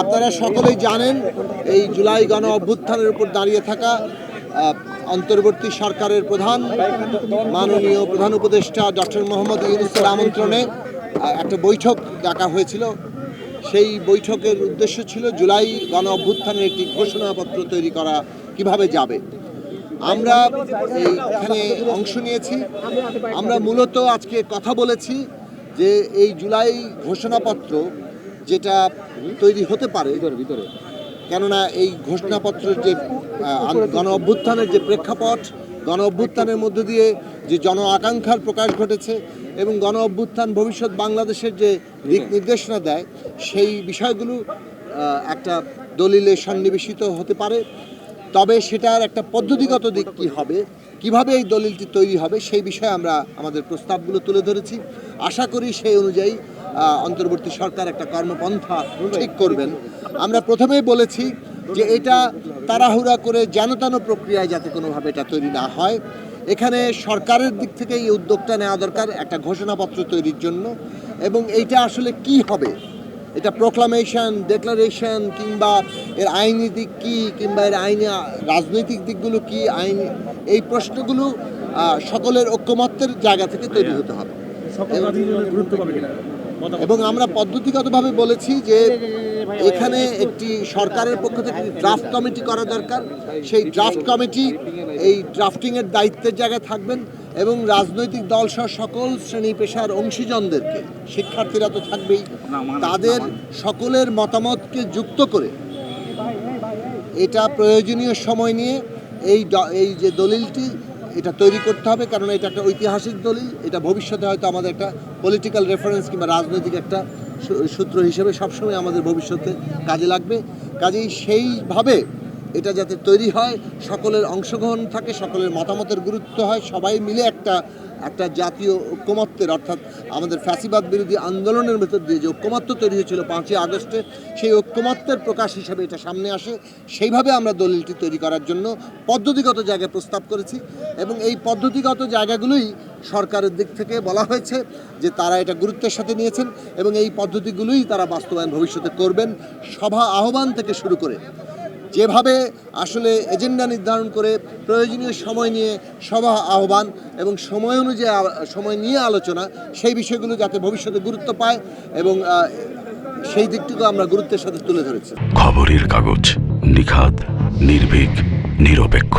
আপনারা সকলেই জানেন, এই জুলাই গণ অভ্যুত্থানের উপর দাঁড়িয়ে থাকা অন্তর্বর্তী সরকারের প্রধান, মাননীয় প্রধান উপদেষ্টা ডক্টর মোহাম্মদ ইউনুসের আমন্ত্রণে একটা বৈঠক ডাকা হয়েছিল। সেই বৈঠকের উদ্দেশ্য ছিল জুলাই গণ অভ্যুত্থানের একটি ঘোষণাপত্র তৈরি করা, কীভাবে যাবে। আমরা এইখানে অংশ নিয়েছি। আমরা মূলত আজকে কথা বলেছি যে এই জুলাই ঘোষণাপত্র যেটা তৈরি হতে পারে। ভিতরে কেননা এই ঘোষণাপত্রের যে গণ অভ্যুত্থানের যে প্রেক্ষাপট গণ অভ্যুত্থানের মধ্য দিয়ে যে জন আকাঙ্ক্ষার প্রকাশ ঘটেছে এবং গণ অভ্যুত্থান ভবিষ্যৎ বাংলাদেশের যে দিক নির্দেশনা দেয় সেই বিষয়গুলো একটা দলিলে সন্নিবেশিত হতে পারে। তবে সেটার একটা পদ্ধতিগত দিক কী হবে কীভাবে এই দলিলটি তৈরি হবে সেই বিষয়ে আমরা আমাদের প্রস্তাবগুলো তুলে ধরেছি। আশা করি সেই অনুযায়ী অন্তর্বর্তী সরকার একটা কর্মপন্থা ঠিক করবেন। আমরা প্রথমেই বলেছি যে এটা তাড়াহুড়া করে যেনতেন প্রক্রিয়ায় যাতে কোনোভাবে এটা তৈরি না হয়। এখানে সরকারের দিক থেকে এই উদ্যোগটা নেওয়া দরকার একটা ঘোষণাপত্র তৈরির জন্য। এবং এইটা আসলে কি হবে? এটা প্রোক্লামেশন ডেক্লারেশন কিংবা এর আইনি দিক কী কিংবা এর আইনি রাজনৈতিক দিকগুলো কি আইন এই প্রশ্নগুলো সকলের ঐক্যমত্যের জায়গা থেকে তৈরি হতে হবে। এবং আমরা পদ্ধতিগতভাবে বলেছি যে এখানে একটি সরকারের পক্ষ থেকে ড্রাফট কমিটি করা দরকার। সেই ড্রাফট কমিটি এই ড্রাফটিংয়ের দায়িত্বের জায়গায় থাকবেন এবং রাজনৈতিক দল সহ সকল শ্রেণি পেশার অংশীজনদেরকে, শিক্ষার্থীরা তো থাকবেই, তাদের সকলের মতামতকে যুক্ত করে এটা প্রয়োজনীয় সময় নিয়ে এই এই যে দলিলটি এটা তৈরি করতে হবে, কারণ এটা একটা ঐতিহাসিক দলিল। এটা ভবিষ্যতে হয়তো আমাদের একটা পলিটিক্যাল রেফারেন্স কিংবা রাজনৈতিক একটা সূত্র হিসেবে সবসময় আমাদের ভবিষ্যতে কাজে লাগবে। কাজেই সেইভাবে এটা যাতে তৈরি হয়, সকলের অংশগ্রহণ থাকে, সকলের মতামতের গুরুত্ব হয়, সবাই মিলে একটা একটা জাতীয় ঐক্যমত্যের, অর্থাৎ আমাদের ফ্যাসিবাদ বিরোধী আন্দোলনের ভেতর দিয়ে যে ঐক্যমত্য তৈরি হয়েছিল পাঁচই আগস্টে, সেই ঐক্যমত্যের প্রকাশ হিসাবে এটা সামনে আসে। সেইভাবে আমরা দলিলটি তৈরি করার জন্য পদ্ধতিগত জায়গায় প্রস্তাব করেছি এবং এই পদ্ধতিগত জায়গাগুলোই সরকারের দিক থেকে বলা হয়েছে যে তারা এটা গুরুত্বের সাথে নিয়েছেন এবং এই পদ্ধতিগুলোই তারা বাস্তবায়ন ভবিষ্যতে করবেন। সভা আহ্বান থেকে শুরু করে যেভাবে আসলে এজেন্ডা নির্ধারণ করে প্রয়োজনীয় সময় নিয়ে সভা আহ্বান এবং সময় অনুযায়ী সময় নিয়ে আলোচনা, সেই বিষয়গুলো যাতে ভবিষ্যতে গুরুত্ব পায় এবং সেই দিকটুকু আমরা গুরুত্বের সাথে তুলে ধরেছি। খবরের কাগজ নিখাত নির্ভীক, নিরপেক্ষ।